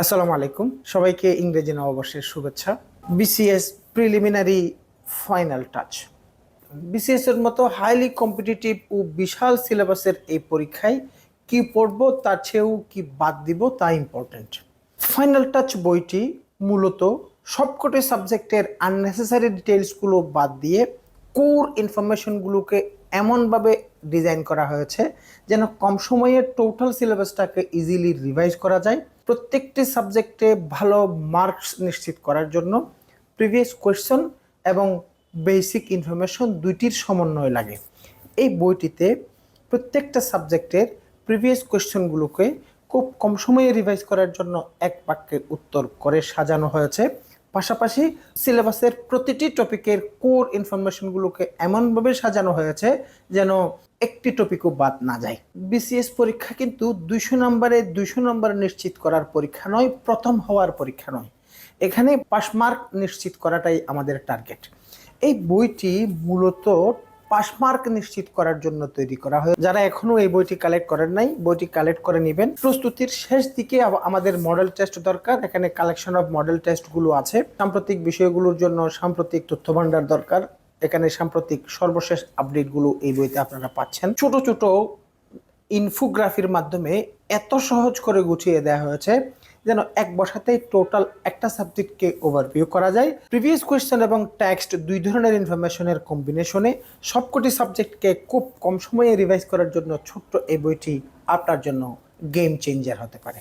আসসালামু আলাইকুম। সবাইকে ইংরেজি নববর্ষের শুভেচ্ছা। BCS preliminary final touch BCS এর মতো হাইলি কম্পিটিটিভ ও বিশাল সিলেবাসের এই পরীক্ষায় কি পড়ব, তার চেয়েও কি বাদ দিব, তা ইম্পর্ট্যান্ট ফাইনাল টাচ বইটি মূলত সবকটি সাবজেক্টের আননেসেসারি ডিটেলসগুলো বাদ দিয়ে কোর ইনফরমেশনগুলোকে এমনভাবে ডিজাইন করা হয়েছে যেন কম সময়ে টোটাল সিলেবাসটাকে ইজিলি রিভাইজ করা যায়। প্রত্যেকটি সাবজেক্টে ভালো মার্কস নিশ্চিত করার জন্য প্রিভিয়াস কোয়েশ্চন এবং বেসিক ইনফরমেশন দুইটির সমন্বয় লাগে। এই বইটিতে প্রত্যেকটা সাবজেক্টের প্রিভিয়াস কোয়েশ্চনগুলোকে খুব কম সময়ে রিভাইজ করার জন্য এক বাক্যের উত্তর করে সাজানো হয়েছে। পাশাপাশি সিলেবাসের প্রতিটি টপিকের কোর ইনফরমেশনগুলোকে এমনভাবে সাজানো হয়েছে যেন একটি টপিকও বাদ না যায়। বিসিএস পরীক্ষা কিন্তু দুইশো নম্বরে দুইশো নম্বর নিশ্চিত করার পরীক্ষা নয়, প্রথম হওয়ার পরীক্ষা নয়। এখানে পাস মার্ক নিশ্চিত করাটাই আমাদের টার্গেট এই বইটি মূলত পাস মার্ক নিশ্চিত করার জন্য তৈরি করা হয়। যারা এখনও এই বইটি কালেক্ট করেন নাই, বইটি কালেক্ট করে নেবেন। প্রস্তুতির শেষ দিকে আমাদের মডেল টেস্ট দরকার। এখানে কালেকশন অফ মডেল টেস্টগুলো আছে। সাম্প্রতিক বিষয়গুলোর জন্য সাম্প্রতিক তথ্য ভান্ডার দরকার। এখানে সাম্প্রতিক সর্বশেষ আপডেটগুলো এই বইতে আপনারা পাচ্ছেন। ছোট ছোট ইনফোগ্রাফির মাধ্যমে এত সহজ করে গুছিয়ে দেওয়া হয়েছে যেন এক বসাতেই টোটাল একটা সাবজেক্টকে ওভারভিউ করা যায়। প্রিভিয়াস কোয়েশ্চেন এবং টেক্সট দুই ধরনের ইনফরমেশনের কম্বিনেশনে সবকটি সাবজেক্টকে খুব কম সময়ে রিভাইজ করার জন্য ছোট্ট এই বইটি আপনার জন্য গেম চেঞ্জার হতে পারে।